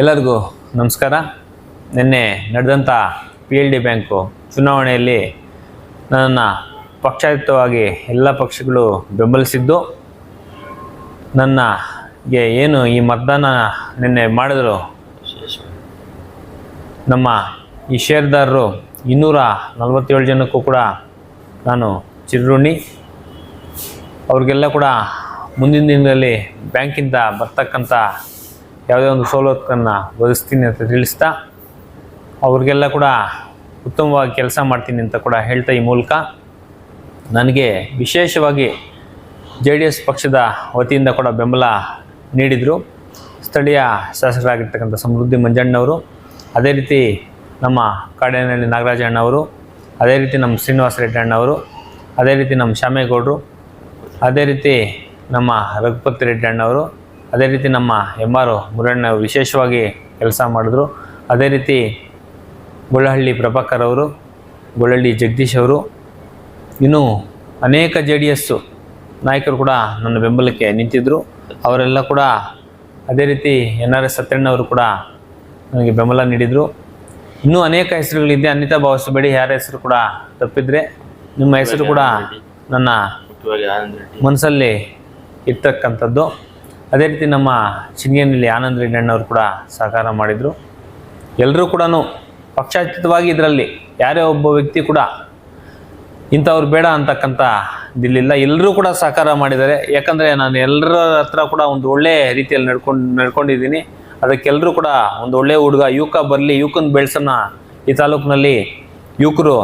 ಎಲ್ಲರಿಗೂ ನಮಸ್ಕಾರ. ನಿನ್ನೆ ನಡೆದಂಥ ಪಿ ಎಲ್ ಡಿ ಬ್ಯಾಂಕು ಚುನಾವಣೆಯಲ್ಲಿ ನನ್ನನ್ನು ಪಕ್ಷಾಯುಕ್ತವಾಗಿ ಎಲ್ಲ ಪಕ್ಷಗಳು ಬೆಂಬಲಿಸಿದ್ದು, ನನಗೆ ಏನು ಈ ಮತದಾನ ನಿನ್ನೆ ಮಾಡಿದ್ರು? ನಮ್ಮ ಈ ಷೇರ್ದಾರರು ಇನ್ನೂರ ನಲವತ್ತೇಳು ಜನಕ್ಕೂ ಕೂಡ ನಾನು ಚಿರಋಣಿ ಅವ್ರಿಗೆಲ್ಲ ಕೂಡ ಮುಂದಿನ ದಿನದಲ್ಲಿ ಬ್ಯಾಂಕಿಂದ ಬರ್ತಕ್ಕಂಥ ಯಾವುದೇ ಒಂದು ಸವಲತ್ತನ್ನು ಒದಗಿಸ್ತೀನಿ ಅಂತ ತಿಳಿಸ್ತಾ ಅವ್ರಿಗೆಲ್ಲ ಕೂಡ ಉತ್ತಮವಾಗಿ ಕೆಲಸ ಮಾಡ್ತೀನಿ ಅಂತ ಕೂಡ ಹೇಳ್ತಾ ಈ ಮೂಲಕ ನನಗೆ ವಿಶೇಷವಾಗಿ ಜೆ ಡಿ ಎಸ್ ಪಕ್ಷದ ವತಿಯಿಂದ ಕೂಡ ಬೆಂಬಲ ನೀಡಿದರು. ಸ್ಥಳೀಯ ಶಾಸಕರಾಗಿರ್ತಕ್ಕಂಥ ಸಮೃದ್ಧಿ ಮಂಜಣ್ಣವರು, ಅದೇ ರೀತಿ ನಮ್ಮ ಕಾಡೇನಹಳ್ಳಿ ನಾಗರಾಜ ಅಣ್ಣವರು, ಅದೇ ರೀತಿ ನಮ್ಮ ಶ್ರೀನಿವಾಸ ರೆಡ್ಡಿ ಅಣ್ಣವರು, ಅದೇ ರೀತಿ ನಮ್ಮ ಶ್ಯಾಮೇಗೌಡರು, ಅದೇ ರೀತಿ ನಮ್ಮ ರಘುಪತಿ ರೆಡ್ಡಿ ಅಣ್ಣವರು ಅದೇ ರೀತಿ ನಮ್ಮ ಎಂ ಆರ್ ಮುರಣ್ಣ ವಿಶೇಷವಾಗಿ ಕೆಲಸ ಮಾಡಿದ್ರು. ಅದೇ ರೀತಿ ಗೊಳ್ಳಹಳ್ಳಿ ಪ್ರಭಾಕರ್ ಅವರು ಗೊಳ್ಳಹಳ್ಳಿ ಜಗದೀಶ್ ಅವರು ಇನ್ನೂ ಅನೇಕ ಜೆ ಡಿ ಎಸ್ಸು ನಾಯಕರು ಕೂಡ ನನ್ನ ಬೆಂಬಲಕ್ಕೆ ನಿಂತಿದ್ದರು ಅವರೆಲ್ಲ ಕೂಡ ಅದೇ ರೀತಿ ಎನ್ ಆರ್ ಎಸ್ ಸತ್ಯಣ್ಣವರು ಕೂಡ ನನಗೆ ಬೆಂಬಲ ನೀಡಿದರು. ಇನ್ನೂ ಅನೇಕ ಹೆಸರುಗಳಿದೆ. ಅನಿತಾ ಭಾವಿಸಬೇಡಿ ಯಾರ ಹೆಸರು ಕೂಡ ತಪ್ಪಿದ್ರೆ ನಿಮ್ಮ ಹೆಸರು ಕೂಡ ನನ್ನ ಮನಸ್ಸಲ್ಲಿ ಇರ್ತಕ್ಕಂಥದ್ದು. ಅದೇ ರೀತಿ ನಮ್ಮ ಚಿಂಗೇನಲ್ಲಿ ಆನಂದ್ ರೆಡ್ಡಿ ಅಣ್ಣವರು ಕೂಡ ಸಹಕಾರ ಮಾಡಿದರು. ಎಲ್ಲರೂ ಕೂಡ ಪಕ್ಷಾತೀತವಾಗಿ ಇದರಲ್ಲಿ ಯಾರೇ ಒಬ್ಬ ವ್ಯಕ್ತಿ ಕೂಡ ಇಂಥವ್ರು ಬೇಡ ಅಂತಕ್ಕಂಥ ದಿಲ್ಲಿಲ್ಲ ಎಲ್ಲರೂ ಕೂಡ ಸಹಕಾರ ಮಾಡಿದ್ದಾರೆ. ಯಾಕಂದರೆ ನಾನು ಎಲ್ಲರ ಹತ್ರ ಕೂಡ ಒಂದು ಒಳ್ಳೆ ರೀತಿಯಲ್ಲಿ ನಡ್ಕೊಂಡು, ನಡ್ಕೊಂಡಿದ್ದೀನಿ. ಅದಕ್ಕೆಲ್ಲರೂ ಕೂಡ ಒಂದು ಒಳ್ಳೆಯ ಹುಡುಗ, ಯುವಕ ಬರಲಿ, ಯುವಕನ ಬೆಳೆಸೋಣ ಈ ತಾಲೂಕಿನಲ್ಲಿ ಯುವಕರು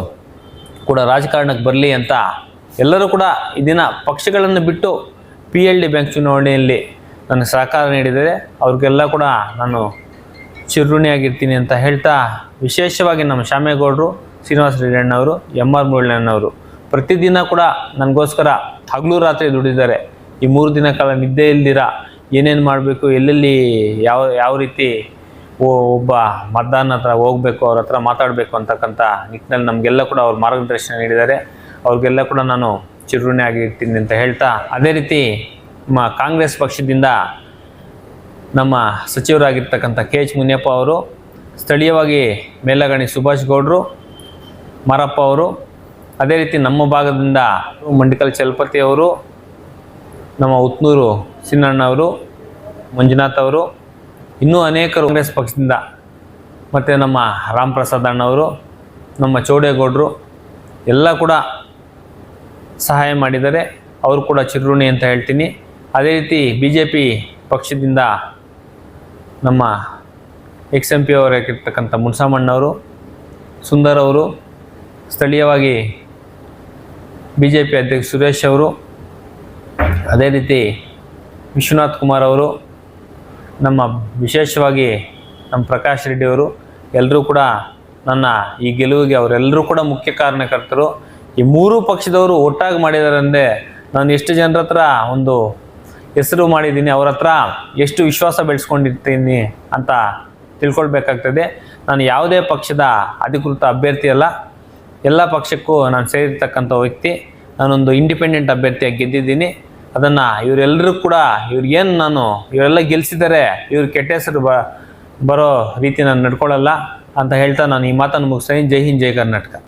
ಕೂಡ ರಾಜಕಾರಣಕ್ಕೆ ಬರಲಿ ಅಂತ ಎಲ್ಲರೂ ಕೂಡ ಇದನ್ನು ದಿನ ಪಕ್ಷಗಳನ್ನು ಬಿಟ್ಟು ಪಿ ಎಲ್ ಡಿ ಬ್ಯಾಂಕ್ ಚುನಾವಣೆಯಲ್ಲಿ ನನಗೆ ಸಹಕಾರ ನೀಡಿದರೆ ಅವ್ರಿಗೆಲ್ಲ ಕೂಡ ನಾನು ಚಿರುಣಿಯಾಗಿರ್ತೀನಿ ಅಂತ ಹೇಳ್ತಾ ವಿಶೇಷವಾಗಿ ನಮ್ಮ ಶ್ಯಾಮೇಗೌಡರು ಶ್ರೀನಿವಾಸ ರೆಡ್ಡಿ ಅಣ್ಣವರು ಎಂ ಆರ್ ಮುರಳಣ್ಣವರು ಪ್ರತಿದಿನ ಕೂಡ ನನಗೋಸ್ಕರ ಹಗಲು ರಾತ್ರಿ ದುಡಿದ್ದಾರೆ ಈ ಮೂರು ದಿನ ಕಾಲ ನಿದ್ದೆ ಇಲ್ದಿರ? ಏನೇನು ಮಾಡಬೇಕು? ಎಲ್ಲೆಲ್ಲಿ ಯಾವ ಯಾವ ರೀತಿ ಒಬ್ಬ ಮತದಾನ ಹತ್ರ ಹೋಗಬೇಕು, ಅವ್ರ ಹತ್ರ ಮಾತಾಡಬೇಕು ಅಂತಕ್ಕಂಥ ನಿಟ್ಟಿನಲ್ಲಿ ನಮಗೆಲ್ಲ ಕೂಡ ಅವ್ರು ಮಾರ್ಗದರ್ಶನ ನೀಡಿದ್ದಾರೆ. ಅವ್ರಿಗೆಲ್ಲ ಕೂಡ ನಾನು ಚಿರುಣಿ ಆಗಿರ್ತೀನಿ ಅಂತ ಹೇಳ್ತಾ, ಅದೇ ರೀತಿ ನಮ್ಮ ಕಾಂಗ್ರೆಸ್ ಪಕ್ಷದಿಂದ ನಮ್ಮ ಸಚಿವರಾಗಿರ್ತಕ್ಕಂಥ ಕೆ ಎಚ್ ಮುನಿಯಪ್ಪ ಅವರು, ಸ್ಥಳೀಯವಾಗಿ ಮೇಲಗಣಿ ಸುಭಾಷ್ ಗೌಡ್ರು, ಮರಪ್ಪ ಅವರು, ಅದೇ ರೀತಿ ನಮ್ಮ ಭಾಗದಿಂದ ಮಂಡಿಕಲ್ ಚಲಪತಿ ಅವರು, ನಮ್ಮ ಉತ್ನೂರು ಸಿನ್ನಣ್ಣ ಅವರು, ಮಂಜುನಾಥ್ ಅವರು, ಇನ್ನೂ ಅನೇಕರು ಕಾಂಗ್ರೆಸ್ ಪಕ್ಷದಿಂದ, ಮತ್ತು ನಮ್ಮ ರಾಮ್ ಪ್ರಸಾದ್ ಅಣ್ಣವರು ನಮ್ಮ ಚೌಡೇಗೌಡರು, ಎಲ್ಲ ಕೂಡ ಸಹಾಯ ಮಾಡಿದ್ದಾರೆ. ಅವರು ಕೂಡ ಚಿರುಣಿ ಅಂತ ಹೇಳ್ತೀನಿ. ಅದೇ ರೀತಿ ಬಿ ಜೆ ಪಿ ಪಕ್ಷದಿಂದ ನಮ್ಮ ಎಕ್ಸ್ ಎಂ ಪಿ ಅವರಾಗಿರ್ತಕ್ಕಂಥ ಮುನ್ಸಾಮಣ್ಣವರು, ಸುಂದರ್ ಅವರು, ಸ್ಥಳೀಯವಾಗಿ ಬಿ ಜೆ ಪಿ ಅಧ್ಯಕ್ಷ ಸುರೇಶ್ ಅವರು, ಅದೇ ರೀತಿ ವಿಶ್ವನಾಥ್ ಕುಮಾರ್ ಅವರು, ನಮ್ಮ ವಿಶೇಷವಾಗಿ ನಮ್ಮ ಪ್ರಕಾಶ್ ರೆಡ್ಡಿ ಅವರು, ಎಲ್ಲರೂ ಕೂಡ ನನ್ನ ಈ ಗೆಲುವಿಗೆ ಅವರೆಲ್ಲರೂ ಕೂಡ ಮುಖ್ಯ ಕಾರಣಕರ್ತರು ಈ ಮೂರೂ ಪಕ್ಷದವರು ಒಟ್ಟಾಗಿ ಮಾಡಿದ್ದಾರೆ ಅಂದರೆ ನಾನು ಎಷ್ಟು ಜನರ ಹತ್ರ ಒಂದು ಹೆಸರು ಮಾಡಿದ್ದೀನಿ, ಅವ್ರ ಹತ್ರ ಎಷ್ಟು ವಿಶ್ವಾಸ ಬೆಳೆಸ್ಕೊಂಡಿರ್ತೀನಿ ಅಂತ ತಿಳ್ಕೊಳ್ಬೇಕಾಗ್ತದೆ. ನಾನು ಯಾವುದೇ ಪಕ್ಷದ ಅಧಿಕೃತ ಅಭ್ಯರ್ಥಿ ಅಲ್ಲ. ಎಲ್ಲ ಪಕ್ಷಕ್ಕೂ ನಾನು ಸೇರಿರ್ತಕ್ಕಂಥ ವ್ಯಕ್ತಿ. ನಾನೊಂದು ಇಂಡಿಪೆಂಡೆಂಟ್ ಅಭ್ಯರ್ಥಿಯಾಗಿ ಗೆದ್ದಿದ್ದೀನಿ. ಅದನ್ನು ಇವರೆಲ್ಲರೂ ಕೂಡ ಇವ್ರಿಗೇನು ನಾನು, ಇವರೆಲ್ಲ ಗೆಲ್ಲಿಸಿದರೆ ಇವ್ರ ಕೆಟ್ಟ ಹೆಸರು ಬರೋ ರೀತಿ ನಾನು ನಡ್ಕೊಳ್ಳಲ್ಲ ಅಂತ ಹೇಳ್ತಾ ನಾನು ಈ ಮಾತನ್ನು ಮುಗಿಸ್ತೇನೆ. ಜೈ ಹಿಂದ್, ಜೈ ಕರ್ನಾಟಕ.